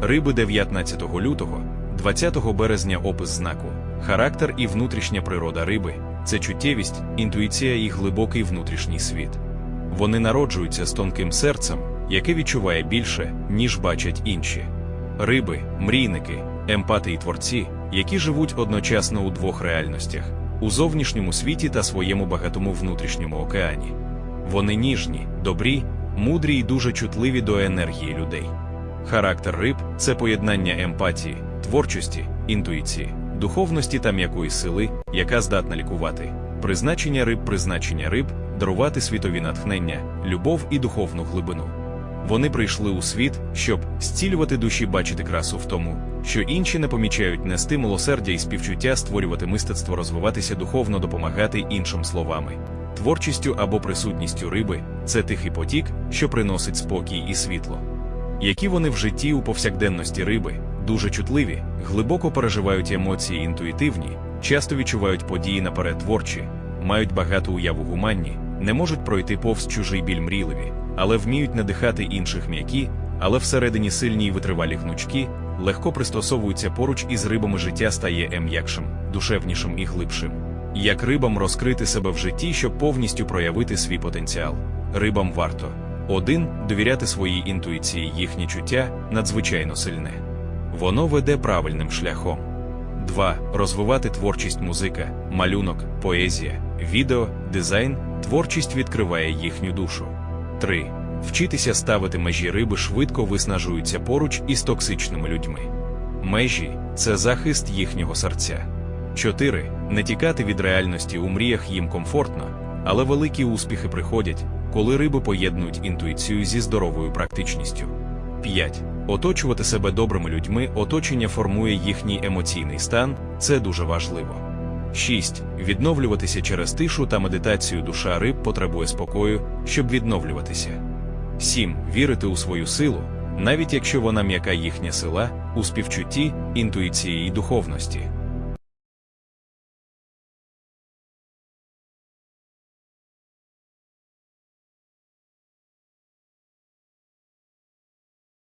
Риби 19 лютого, 20 березня опис знаку, характер і внутрішня природа риби це чуттєвість, інтуїція і глибокий внутрішній світ. Вони народжуються з тонким серцем, яке відчуває більше, ніж бачать інші. Риби, мрійники, емпати і творці, які живуть одночасно у двох реальностях у зовнішньому світі та своєму багатому внутрішньому океані. Вони ніжні, добрі, мудрі і дуже чутливі до енергії людей. Характер риб це поєднання емпатії, творчості, інтуїції, духовності та м'якої сили, яка здатна лікувати. Призначення риб, призначення риб дарувати світові натхнення, любов і духовну глибину. Вони прийшли у світ, щоб зцілювати душі, бачити красу в тому, що інші не помічають нести милосердя і співчуття, створювати мистецтво, розвиватися духовно, допомагати іншим словами. Творчістю або присутністю риби це тихий потік, що приносить спокій і світло. Які вони в житті у повсякденності риби, дуже чутливі, глибоко переживають емоції інтуїтивні, часто відчувають події наперед творчі, мають багату уяву гуманні, не можуть пройти повз чужий біль мрійливі, але вміють надихати інших м'які, але всередині сильні й витривалі гнучки, легко пристосовуються поруч із рибами життя стає м'якшим, душевнішим і глибшим. Як рибам розкрити себе в житті, щоб повністю проявити свій потенціал? Рибам варто 1. довіряти своїй інтуїції, їхнє чуття надзвичайно сильне. Воно веде правильним шляхом. 2. Розвивати творчість музика, малюнок, поезія, відео, дизайн, творчість відкриває їхню душу. 3. Вчитися ставити межі риби швидко виснажуються поруч із токсичними людьми. Межі це захист їхнього серця. 4. Не тікати від реальності у мріях їм комфортно, але великі успіхи приходять, коли риби поєднують інтуїцію зі здоровою практичністю. 5. Оточувати себе добрими людьми, оточення формує їхній емоційний стан, це дуже важливо. 6. Відновлюватися через тишу та медитацію душа риб потребує спокою, щоб відновлюватися. 7. Вірити у свою силу, навіть якщо вона м'яка їхня сила, у співчутті, інтуїції і духовності.